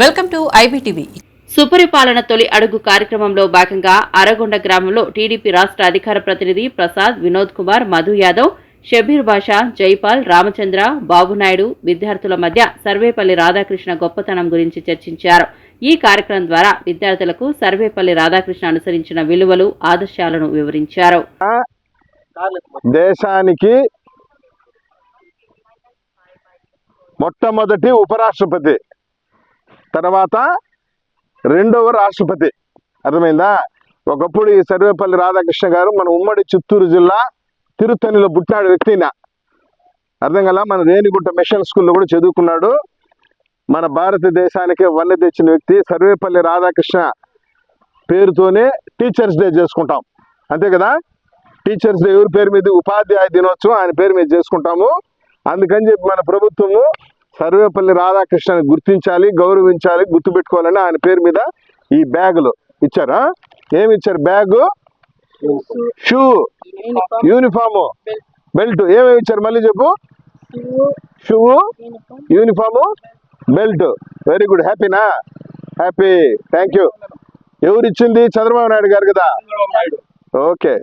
Welcome to IBTV. సుపరిపాలన తొలి అడుగు కార్యక్రమంలో భాగంగా అరగొండ గ్రామంలో టీడీపీ రాష్ట్ర అధికార ప్రతినిధి ప్రసాద్ వినోద్ కుమార్ మధు యాదవ్ షబీర్ బాషా జైపాల్ రామచంద్ర బాబునాయుడు విద్యార్థుల మధ్య సర్వేపల్లి రాధాకృష్ణ గొప్పతనం గురించి చర్చించారు. ఈ కార్యక్రమం ద్వారా విద్యార్థులకు సర్వేపల్లి రాధాకృష్ణ అనుసరించిన విలువలు ఆదర్శాలను వివరించారు. దేశానికి మొట్టమొదటి ఉపరాష్ట్రపతి తర్వాత రెండవ రాష్ట్రపతి. అర్థమైందా? ఒకప్పుడు ఈ సర్వేపల్లి రాధాకృష్ణ గారు మన ఉమ్మడి చిత్తూరు జిల్లా తిరుత్తణిలో పుట్టినాడు వ్యక్తిన. అర్థం కదా మన రేణిగుంట మిషన్ స్కూల్లో కూడా చదువుకున్నాడు. మన భారతదేశానికి వన్నె తెచ్చిన వ్యక్తి సర్వేపల్లి రాధాకృష్ణ పేరుతోనే టీచర్స్ డే చేసుకుంటాం. అంతే కదా? టీచర్స్ డే ఎవరి పేరు మీద? ఉపాధ్యాయ దినోత్సవం ఆయన పేరు మీద చేసుకుంటాము. అందుకని చెప్పి మన ప్రభుత్వము సర్వేపల్లి రాధాకృష్ణని గుర్తించాలి గౌరవించాలి గుర్తుపెట్టుకోవాలని ఆయన పేరు మీద ఈ బ్యాగులు ఇచ్చారా? ఏమి ఇచ్చారు బ్యాగు? షూ. యూనిఫాము. బెల్ట్. ఏమేమి ఇచ్చారు మళ్ళీ చెప్పు? Shoe. Uniform. Belt. Very good. హ్యాపీనా? Happy. Thank you. ఎవరు ఇచ్చింది చంద్రబాబు నాయుడు గారు కదా? ఓకే.